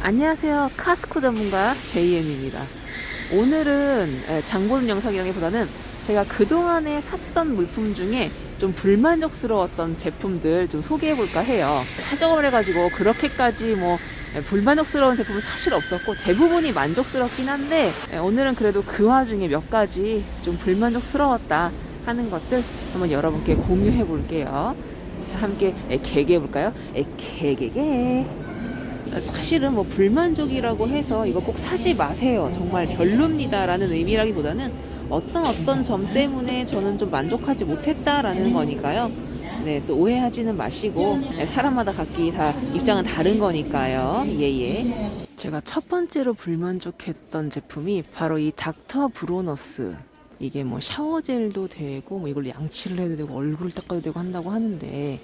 안녕하세요. 카스코 전문가 JN입니다. 오늘은 에, 장보는 영상이라기보다는 제가 그동안에 샀던 물품 중에 좀 불만족스러웠던 제품들 좀 소개해 볼까 해요. 사정을 해가지고 그렇게까지 뭐 에, 불만족스러운 제품은 사실 없었고 대부분이 만족스럽긴 한데 에, 오늘은 그래도 그 와중에 몇 가지 좀 불만족스러웠다 하는 것들 한번 여러분께 공유해 볼게요. 자, 함께 에, 개개해 볼까요? 에, 개개개. 사실은 뭐 불만족이라고 해서 이거 꼭 사지 마세요. 정말 별로입니다라는 의미라기보다는 어떤 어떤 점 때문에 저는 좀 만족하지 못했다라는 거니까요. 네, 또 오해하지는 마시고 네, 사람마다 각기 다 입장은 다른 거니까요. 예예. 제가 첫 번째로 불만족했던 제품이 바로 이 닥터 브로너스. 이게 뭐 샤워젤도 되고 뭐 이걸 양치를 해도 되고 얼굴을 닦아도 되고 한다고 하는데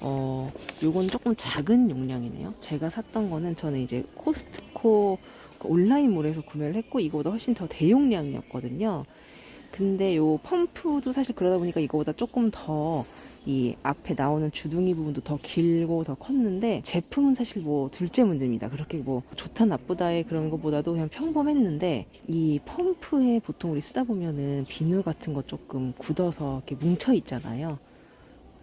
어, 요건 조금 작은 용량이네요. 제가 샀던 거는 저는 이제 코스트코 그 온라인몰에서 구매를 했고 이거보다 훨씬 더 대용량이었거든요. 근데 요 펌프도 사실 그러다 보니까 이거보다 조금 더 이 앞에 나오는 주둥이 부분도 더 길고 더 컸는데 제품은 사실 뭐 둘째 문제입니다. 그렇게 뭐 좋다 나쁘다의 그런 것보다도 그냥 평범했는데 이 펌프에 보통 우리 쓰다 보면은 비누 같은 거 조금 굳어서 이렇게 뭉쳐 있잖아요.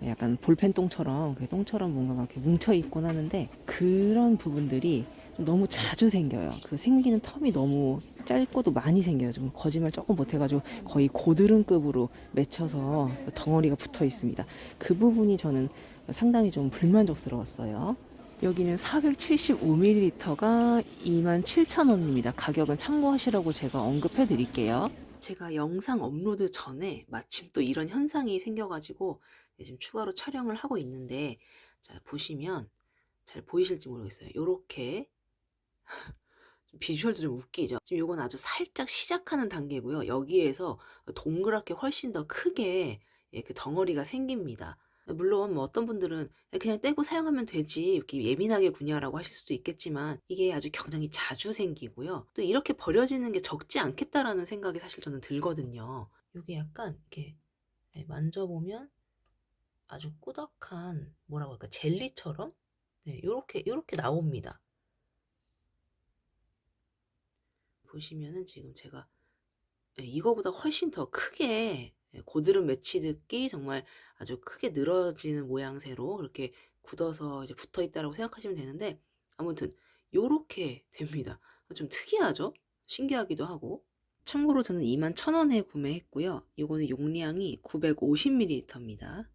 약간 볼펜 똥처럼 그 똥처럼 뭔가가 이렇게 뭉쳐 있곤 하는데 그런 부분들이 좀 너무 자주 생겨요. 그 생기는 텀이 너무 짧고도 많이 생겨요. 좀 거짓말 조금 못해가지고 거의 고드름급으로 맺혀서 덩어리가 붙어 있습니다. 그 부분이 저는 상당히 좀 불만족스러웠어요. 여기는 475ml가 27,000원입니다. 가격은 참고하시라고 제가 언급해 드릴게요. 제가 영상 업로드 전에 마침 또 이런 현상이 생겨가지고 네, 지금 추가로 촬영을 하고 있는데 자 보시면 잘 보이실지 모르겠어요. 요렇게 비주얼도 좀 웃기죠. 지금 요건 아주 살짝 시작하는 단계고요. 여기에서 동그랗게 훨씬 더 크게 예, 그 덩어리가 생깁니다. 물론 뭐 어떤 분들은 그냥 떼고 사용하면 되지 이렇게 예민하게 구냐라고 하실 수도 있겠지만 이게 아주 굉장히 자주 생기고요. 또 이렇게 버려지는 게 적지 않겠다라는 생각이 사실 저는 들거든요. 이게 약간 이렇게 예, 만져보면 아주 꾸덕한 뭐라고 할까 젤리처럼 네, 요렇게 요렇게 나옵니다. 보시면은 지금 제가 예, 이거보다 훨씬 더 크게 예, 고드름 맺히듯이 정말 아주 크게 늘어지는 모양새로 그렇게 굳어서 이제 붙어 있다라고 생각하시면 되는데 아무튼 요렇게 됩니다. 좀 특이하죠? 신기하기도 하고. 참고로 저는 21,000원에 구매했고요. 이거는 용량이 950ml입니다.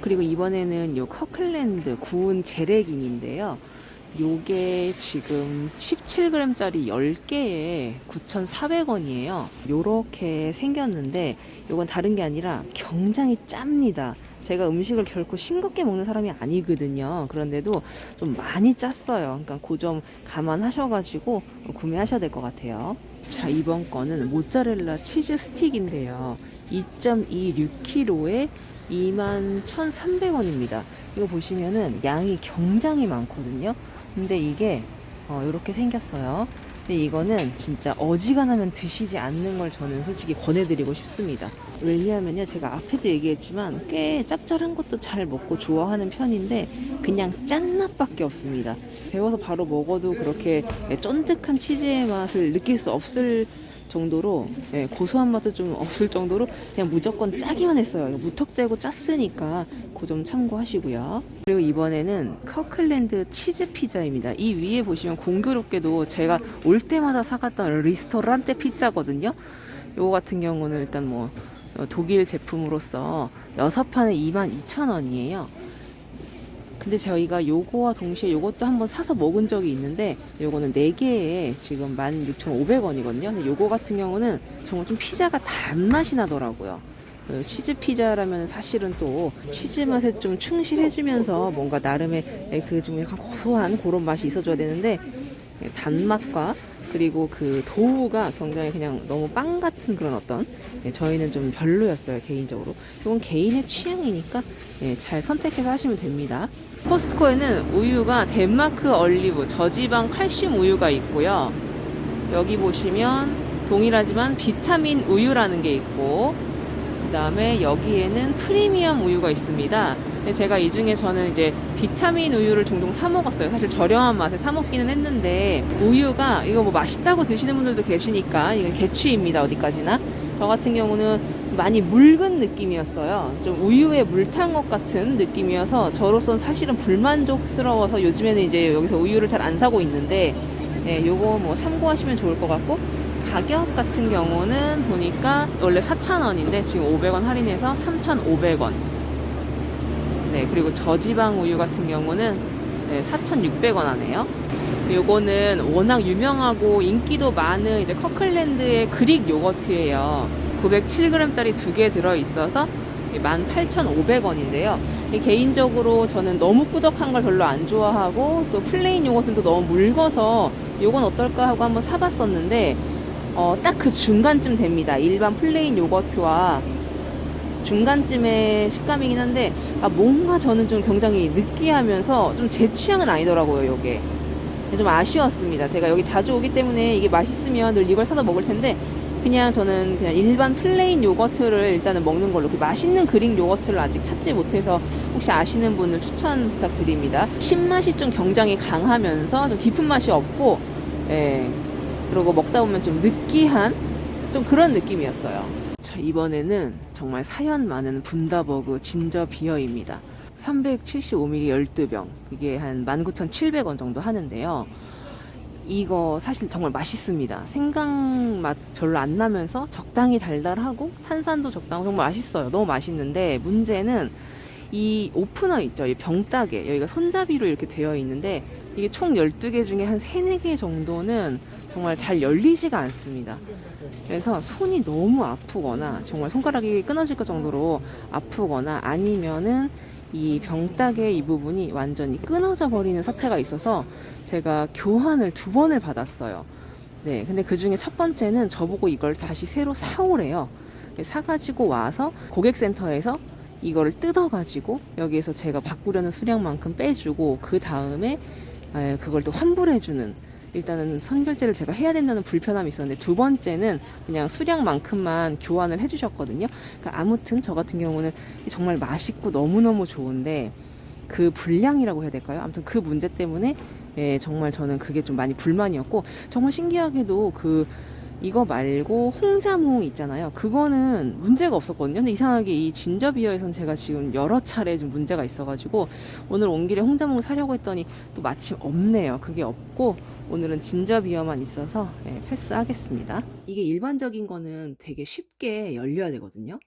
그리고 이번에는 요 커클랜드 구운 재래김인데요. 요게 지금 17g짜리 10개에 9,400원이에요. 요렇게 생겼는데 요건 다른 게 아니라 굉장히 짭니다. 제가 음식을 결코 싱겁게 먹는 사람이 아니거든요. 그런데도 좀 많이 짰어요. 그러니까 그 점 감안하셔가지고 구매하셔야 될 것 같아요. 자, 이번 거는 모짜렐라 치즈 스틱인데요. 2.26kg에 21,300원입니다. 이거 보시면은 양이 굉장히 많거든요. 근데 이게 어, 이렇게 생겼어요. 근데 이거는 진짜 어지간하면 드시지 않는 걸 저는 솔직히 권해드리고 싶습니다. 왜냐하면요, 제가 앞에도 얘기했지만 꽤 짭짤한 것도 잘 먹고 좋아하는 편인데 그냥 짠맛밖에 없습니다. 데워서 바로 먹어도 그렇게 쫀득한 치즈의 맛을 느낄 수 없을 정도로 예, 고소한 맛도 좀 없을 정도로 그냥 무조건 짜기만 했어요. 무턱대고 짰으니까 그 점 참고하시고요. 그리고 이번에는 커클랜드 치즈 피자입니다. 이 위에 보시면 공교롭게도 제가 올 때마다 사갔던 리스토란테 피자거든요. 요거 같은 경우는 일단 뭐 어, 독일 제품으로서 6판에 22,000원이에요. 근데 저희가 요거와 동시에 요것도 한번 사서 먹은 적이 있는데 요거는 4개에 지금 16,500원이거든요. 근데 요거 같은 경우는 정말 좀 피자가 단맛이 나더라고요. 그 치즈 피자라면 사실은 또 치즈 맛에 좀 충실해주면서 뭔가 나름의 그 좀 약간 고소한 그런 맛이 있어줘야 되는데 단맛과 그리고 그 도우가 굉장히 그냥 너무 빵 같은 그런 어떤 예, 저희는 좀 별로였어요 개인적으로. 이건 개인의 취향이니까 예, 잘 선택해서 하시면 됩니다. 코스트코에는 우유가 덴마크 얼리브 저지방 칼슘 우유가 있고요. 여기 보시면 동일하지만 비타민 우유라는 게 있고 그 다음에 여기에는 프리미엄 우유가 있습니다 근데 제가 이 중에 저는 이제 비타민 우유를 종종 사 먹었어요. 사실 저렴한 맛에 사 먹기는 했는데 우유가 이거 뭐 맛있다고 드시는 분들도 계시니까 이건 개취입니다. 어디까지나. 저 같은 경우는 많이 묽은 느낌이었어요. 좀 우유에 물탄 것 같은 느낌이어서 저로서는 사실은 불만족스러워서 요즘에는 이제 여기서 우유를 잘 안 사고 있는데 예, 요거 뭐 참고하시면 좋을 것 같고 가격 같은 경우는 보니까 원래 4,000원인데 지금 500원 할인해서 3,500원. 네, 그리고 저지방 우유 같은 경우는 네, 4,600원 하네요. 요거는 워낙 유명하고 인기도 많은 이제 커클랜드의 그릭 요거트예요. 907g짜리 두 개 들어 있어서 18,500원인데요. 개인적으로 저는 너무 꾸덕한 걸 별로 안 좋아하고 또 플레인 요거트는 또 너무 묽어서 요건 어떨까 하고 한번 사봤었는데 어, 딱 그 중간쯤 됩니다. 일반 플레인 요거트와 중간쯤의 식감이긴 한데 아, 뭔가 저는 좀 굉장히 느끼하면서 좀 제 취향은 아니더라고요, 요게. 좀 아쉬웠습니다. 제가 여기 자주 오기 때문에 이게 맛있으면 늘 이걸 사다 먹을 텐데 그냥 저는 그냥 일반 플레인 요거트를 일단은 먹는 걸로 그 맛있는 그릭 요거트를 아직 찾지 못해서 혹시 아시는 분을 추천 부탁드립니다. 신맛이 좀 굉장히 강하면서 좀 깊은 맛이 없고 예. 그리고 먹다 보면 좀 느끼한 좀 그런 느낌이었어요. 자, 이번에는 정말 사연 많은 분다버그 진저 비어입니다. 375ml 12병. 그게 한 19,700원 정도 하는데요. 이거 사실 정말 맛있습니다. 생강 맛 별로 안 나면서 적당히 달달하고 탄산도 적당하고 정말 맛있어요. 너무 맛있는데 문제는 이 오프너 있죠. 이 병따개. 여기가 손잡이로 이렇게 되어 있는데 이게 총 12개 중에 한 3, 4개 정도는 정말 잘 열리지가 않습니다. 그래서 손이 너무 아프거나 정말 손가락이 끊어질 것 정도로 아프거나 아니면은 이 병따개 이 부분이 완전히 끊어져 버리는 사태가 있어서 제가 교환을 두 번을 받았어요. 네, 근데 그 중에 첫 번째는 저보고 이걸 다시 새로 사오래요. 사가지고 와서 고객센터에서 이거를 뜯어가지고 여기에서 제가 바꾸려는 수량만큼 빼주고 그 다음에 에, 그걸 또 환불해주는 일단은 선결제를 제가 해야 된다는 불편함이 있었는데 두 번째는 그냥 수량만큼만 교환을 해주셨거든요. 그러니까 아무튼 저 같은 경우는 정말 맛있고 너무너무 좋은데 그 분량이라고 해야 될까요? 아무튼 그 문제 때문에 예, 정말 저는 그게 좀 많이 불만이었고 정말 신기하게도 그 이거 말고 홍자몽 있잖아요. 그거는 문제가 없었거든요. 근데 이상하게 이 진저비어에선 제가 지금 여러 차례 좀 문제가 있어가지고 오늘 온 길에 홍자몽 사려고 했더니 또 마침 없네요. 그게 없고 오늘은 진저비어만 있어서 예, 패스하겠습니다. 이게 일반적인 거는 되게 쉽게 열려야 되거든요.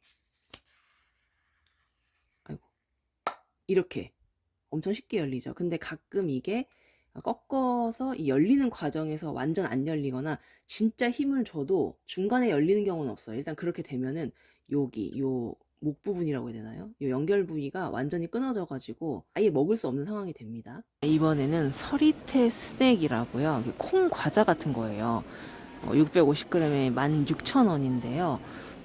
아이고 이렇게 엄청 쉽게 열리죠. 근데 가끔 이게 꺾어서 이 열리는 과정에서 완전 안 열리거나 진짜 힘을 줘도 중간에 열리는 경우는 없어요. 일단 그렇게 되면은 여기 요 목 부분이라고 해야 되나요? 요 연결 부위가 완전히 끊어져 가지고 아예 먹을 수 없는 상황이 됩니다. 이번에는 서리태 스낵이라고요. 콩 과자 같은 거예요. 650g에 16,000원인데요.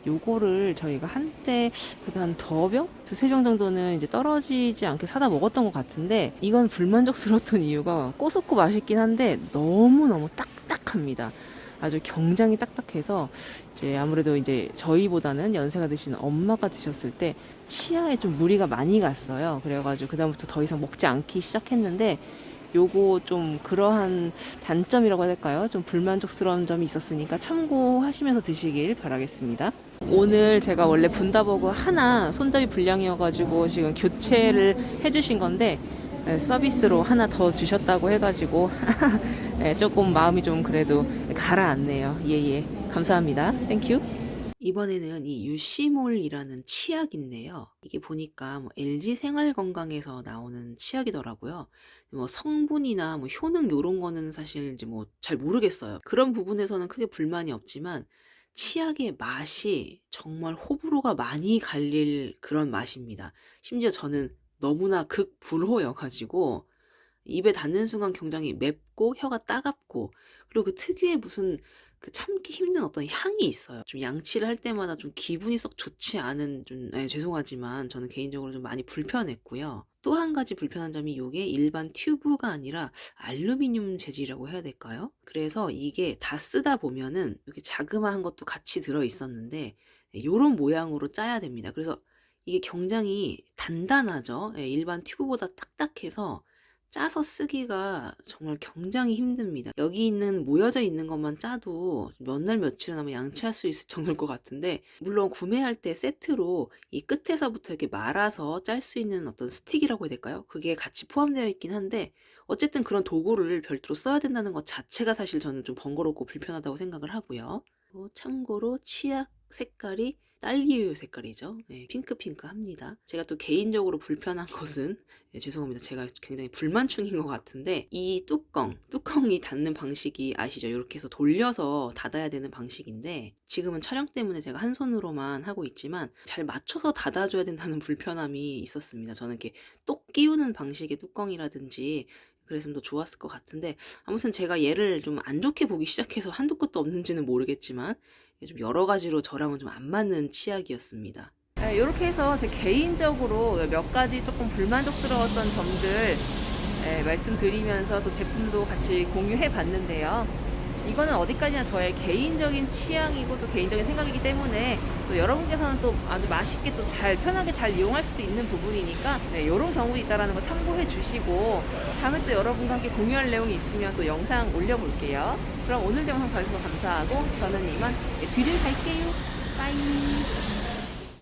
요거를 저희가 한때 그래도 한두 병? 두세 병 정도는 이제 떨어지지 않게 사다 먹었던 것 같은데 이건 불만족스러웠던 이유가 꼬숩고 맛있긴 한데 너무너무 딱딱합니다. 아주 굉장히 딱딱해서 이제 아무래도 이제 저희보다는 연세가 드신 엄마가 드셨을 때 치아에 좀 무리가 많이 갔어요. 그래가지고 그다음부터 더 이상 먹지 않기 시작했는데 요거 좀 그러한 단점이라고 해야 될까요? 좀 불만족스러운 점이 있었으니까 참고하시면서 드시길 바라겠습니다. 오늘 제가 원래 분다버거 하나 손잡이 불량이어가지고 지금 교체를 해주신 건데 네, 서비스로 하나 더 주셨다고 해가지고 네, 조금 마음이 좀 그래도 가라앉네요. 예예 감사합니다. 땡큐. 이번에는 이 유시몰이라는 치약인데요. 이게 보니까 뭐 LG 생활건강에서 나오는 치약이더라고요. 뭐 성분이나 뭐 효능 이런 거는 사실 이제 뭐 잘 모르겠어요. 그런 부분에서는 크게 불만이 없지만 치약의 맛이 정말 호불호가 많이 갈릴 그런 맛입니다. 심지어 저는 너무나 극불호여가지고 입에 닿는 순간 굉장히 맵고 혀가 따갑고 그리고 그 특유의 무슨 그 참기 힘든 어떤 향이 있어요. 좀 양치를 할 때마다 좀 기분이 썩 좋지 않은 좀 네, 죄송하지만 저는 개인적으로 좀 많이 불편했고요. 또 한 가지 불편한 점이 이게 일반 튜브가 아니라 알루미늄 재질이라고 해야 될까요? 그래서 이게 다 쓰다 보면은 이렇게 자그마한 것도 같이 들어 있었는데 이런 모양으로 짜야 됩니다. 그래서 이게 굉장히 단단하죠. 예, 일반 튜브보다 딱딱해서 짜서 쓰기가 정말 굉장히 힘듭니다. 여기 있는 모여져 있는 것만 짜도 몇 날 며칠은 아마 양치할 수 있을 정도일 것 같은데 물론 구매할 때 세트로 이 끝에서부터 이렇게 말아서 짤 수 있는 어떤 스틱이라고 해야 될까요? 그게 같이 포함되어 있긴 한데 어쨌든 그런 도구를 별도로 써야 된다는 것 자체가 사실 저는 좀 번거롭고 불편하다고 생각을 하고요. 어, 참고로 치약 색깔이 딸기우유 색깔이죠. 네, 핑크핑크합니다. 제가 또 개인적으로 불편한 것은 네, 죄송합니다. 제가 굉장히 불만충인 것 같은데 이 뚜껑, 뚜껑이 닫는 방식이 아시죠? 이렇게 해서 돌려서 닫아야 되는 방식인데 지금은 촬영 때문에 제가 한 손으로만 하고 있지만 잘 맞춰서 닫아줘야 된다는 불편함이 있었습니다. 저는 이렇게 똑 끼우는 방식의 뚜껑이라든지 그랬으면 더 좋았을 것 같은데 아무튼 제가 얘를 좀 안 좋게 보기 시작해서 한두 끝도 없는지는 모르겠지만 좀 여러 가지로 저랑은 좀 안 맞는 치약이었습니다. 이렇게 해서 제 개인적으로 몇 가지 조금 불만족스러웠던 점들 예, 말씀드리면서 또 제품도 같이 공유해 봤는데요. 이거는 어디까지나 저의 개인적인 취향이고 또 개인적인 생각이기 때문에 또 여러분께서는 또 아주 맛있게 또 잘 편하게 잘 이용할 수도 있는 부분이니까 네, 이런 경우 있다라는 거 참고해 주시고 다음에 또 여러분과 함께 공유할 내용이 있으면 또 영상 올려볼게요. 그럼 오늘 영상 봐주셔서 감사하고 저는 이만 네, 뒤를 갈게요. 빠이.